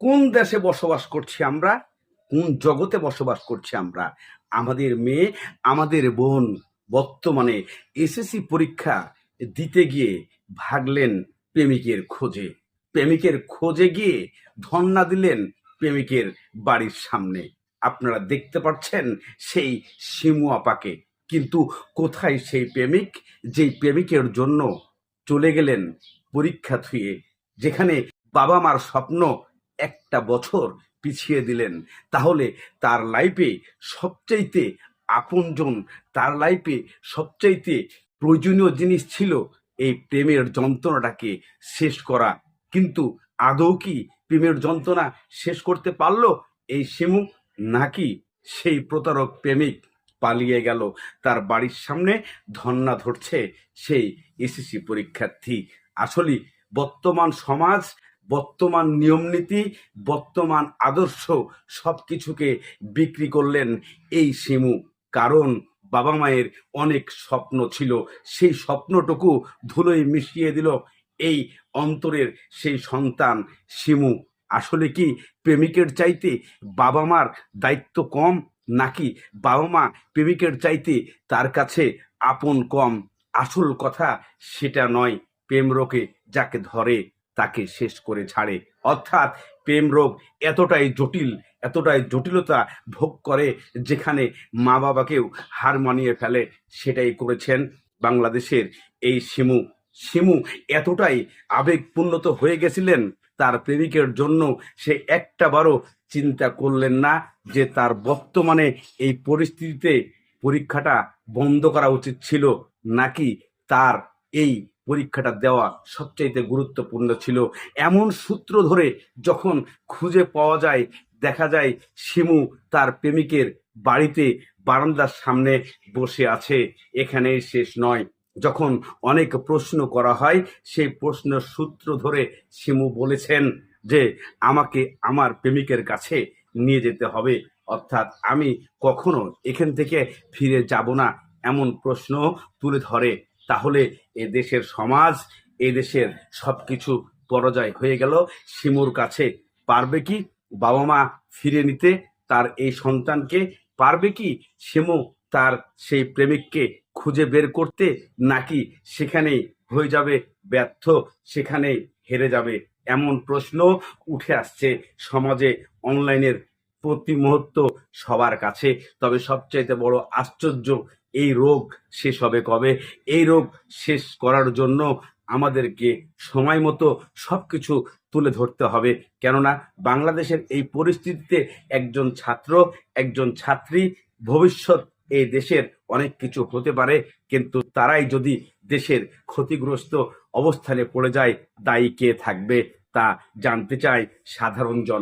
কোন দেশে বসবাস করছি আমরা? কোন জগতে বসবাস করছি আমরা? আমাদের মেয়ে, আমাদের বোন বর্তমানে এসএসসি পরীক্ষা দিতে গিয়ে ভাগলেন প্রেমিকের খোঁজে। প্রেমিকের খোঁজে গিয়ে ধন্না দিলেন প্রেমিকের বাড়ির সামনে। আপনারা দেখতে পাচ্ছেন সেই শিমু কিন্তু কোথায় সেই প্রেমিক? যেই প্রেমিকের জন্য চলে গেলেন পরীক্ষা থুয়ে, যেখানে বাবা মার স্বপ্ন একটা বছর পিছিয়ে দিলেন। তাহলে তার লাইফে সবচাইতে আপনজন, তার লাইফে সবচাইতে প্রয়োজনীয় জিনিস ছিল এই প্রেমের যন্ত্রণাটাকে শেষ করা। কিন্তু আদৌ কি প্রেমের যন্ত্রণা শেষ করতে পারল এই শিমু নাকি সেই প্রতারক প্রেমিক পালিয়ে গেল? তার বাড়ির সামনে ধন্না ধরছে সেই এসএসসি পরীক্ষার্থী। আসলে বর্তমান সমাজ বর্তমান নিয়মনীতি, বর্তমান আদর্শ সব কিছুকে বিক্রি করলেন এই শিমু। কারণ বাবা মায়ের অনেক স্বপ্ন ছিল। সেই স্বপ্নটুকু ধুলোয় মিশিয়ে দিল এই অন্তরের সেই সন্তান শিমু। আসলে কি প্রেমিকের চাইতে বাবা মার দায়িত্ব কম, নাকি বাবা মা প্রেমিকের চাইতে তার কাছে আপন কম? আসল কথা সেটা নয়। প্রেম যাকে ধরে তাকে শেষ করে ছাড়ে। অর্থাৎ প্রেম রোগ এতটাই জটিল, এতটাই জটিলতা ভোগ করে যেখানে মা বাবাকেও হার মানিয়ে ফেলে, সেটাই করেছেন বাংলাদেশের এই শিমু। শিমু এতটাই আবেগপূর্ণত হয়ে গেছিলেন, তার প্রেমিকের জন্য সে একটা বারও চিন্তা করলেন না যে তার বর্তমানে এই পরিস্থিতিতে পরীক্ষাটা বন্ধ করা উচিত ছিল নাকি তার এই পরীক্ষাটা দেওয়া সবচাইতে গুরুত্বপূর্ণ ছিল। এমন সূত্র ধরে যখন খুঁজে পাওয়া যায়, দেখা যায় শিমু তার প্রেমিকের বাড়িতে বারান্দার সামনে বসে আছে। এখানেই শেষ নয়। যখন অনেক প্রশ্ন করা হয়, সেই প্রশ্নের সূত্র ধরে শিমু বলেছেন যে, আমাকে আমার প্রেমিকের কাছে নিয়ে যেতে হবে। অর্থাৎ আমি কখনো এখান থেকে ফিরে যাব না। এমন প্রশ্ন তুলে ধরে। তাহলে এ দেশের সমাজ, এ দেশের সব কিছু পরাজয় হয়ে গেল। শিমুর কাছে পারবে কি? বাবা মা ফিরে নিতে তার এই সন্তানকে পারবে কি? শিমু তার সেই প্রেমিককে খুঁজে বের করতে নাকি সেখানেই হয়ে যাবে ব্যর্থ, সেখানেই হেরে যাবে এমন প্রশ্ন উঠে আসছে সমাজে অনলাইনের প্রতি মুহূর্ত সবার কাছে। তবে সবচাইতে বড় আশ্চর্য এই রোগ শেষ হবে কবে? এই রোগ শেষ করার জন্য আমাদেরকে সময় মতো সব কিছু তুলে ধরতে হবে। কেননা বাংলাদেশের এই পরিস্থিতিতে একজন ছাত্র, একজন ছাত্রী ভবিষ্যৎ এই দেশের অনেক কিছু হতে পারে, কিন্তু তারাই যদি দেশের ক্ষতিগ্রস্ত অবস্থানে পড়ে যায়, দায়ী কে থাকবে তা জানতে চায় সাধারণ জন